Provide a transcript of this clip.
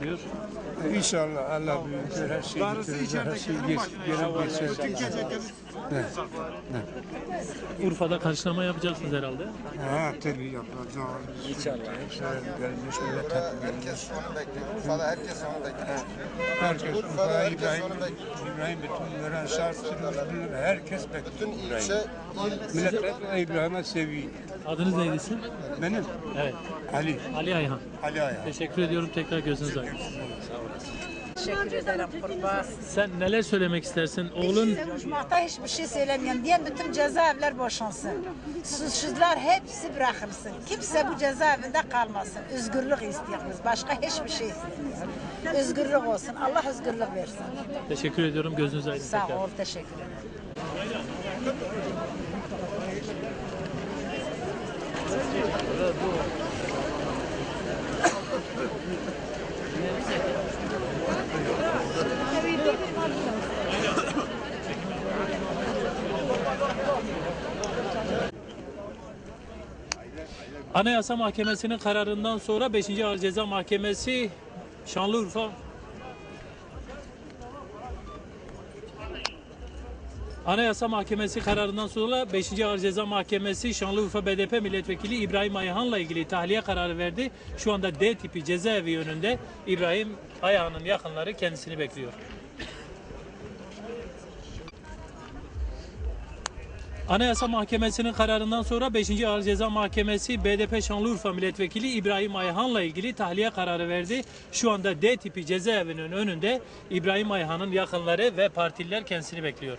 bekliyor. İnşallah Allah büyüktür. Her şey bitirir. Her şey geç, gelip geçer. Urfa'da karşılama yapacaksınız herhalde. Ha tabii yapacağız. İnşallah. Gelmiş millet hep gelmiş. Urfa'da herkes onu bekliyor. Herkes Urfa'da İbrahim. İbrahim bütün veren şartını herkes Bütün bekliyor ilçe, İbrahim. il, Millet İbrahim'e seviyor. Adınız neydi sizin? Benim Evet. Ali, Ali Ayhan. Ali Ayağı. Teşekkür ediyorum. Tekrar gözünüz aydın. Teşekkür ederim kurban. Sen neler söylemek istersin? Oğlun Konuşmakta hiçbir şey söylemiyorum. Diyen bütün cezaevler boşansın. Suçsuzlar hepsi bırakılsın. Kimse bu cezaevinde kalmasın. Özgürlük istiyoruz. Başka hiçbir şey istemiyoruz. Özgürlük olsun. Allah özgürlük versin. teşekkür ediyorum. Gözünüz aydın Sağ tekrar. ol. Teşekkür ederim. Anayasa Mahkemesi'nin kararından sonra 5. Ağır Ceza Mahkemesi Şanlıurfa Anayasa Mahkemesi kararından sonra 5. Ağır Ceza Mahkemesi Şanlıurfa BDP Milletvekili İbrahim Ayhan'la ilgili tahliye kararı verdi. Şu anda D tipi cezaevi yönünde İbrahim Ayhan'ın yakınları kendisini bekliyor. Anayasa Mahkemesi'nin kararından sonra 5. Ağır Ceza Mahkemesi BDP Şanlıurfa Milletvekili İbrahim Ayhan'la ilgili tahliye kararı verdi. Şu anda D tipi cezaevinin önünde İbrahim Ayhan'ın yakınları ve partililer kendisini bekliyor.